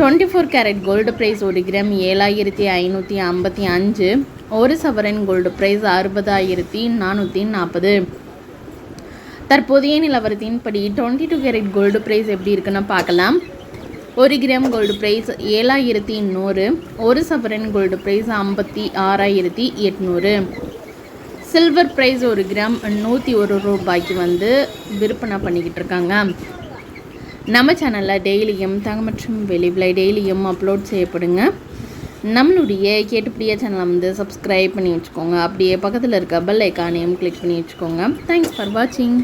Twenty four carat gold price ஒரு gram ஏழாயிரத்தி ஐநூற்றி ஐம்பத்தி அஞ்சு ஒரு சவரன் கோல்டு ப்ரைஸ் அறுபதாயிரத்தி நானூற்றி நாற்பது. தற்போதைய நிலவரத்தின்படி twenty two carat gold price எப்படி இருக்குன்னு பார்க்கலாம். ஒரு கிராம் கோல்டு ப்ரைஸ் ஏழாயிரத்தி நூறு ஒரு சவரன் கோல்டு ப்ரைஸ் ஐம்பத்தி ஆறாயிரத்தி எட்நூறு. சில்வர் ப்ரைஸ் ஒரு கிராம் நூற்றி ஒரு ரூபாய்க்கு வந்து விற்பனை பண்ணிக்கிட்டு இருக்காங்க. நம்ம சேனலில் டெய்லியும் தங்க மற்றும் வெளிவிலை டெய்லியும் அப்லோட் செய்யப்படுங்க. நம்மளுடைய கேட்டுப்படிய சேனலை வந்து சப்ஸ்கிரைப் பண்ணி வச்சுக்கோங்க. அப்படியே பக்கத்தில் இருக்க பெல் ஐக்கானையும் கிளிக் பண்ணி வச்சுக்கோங்க. தேங்க்ஸ் ஃபார் வாட்சிங்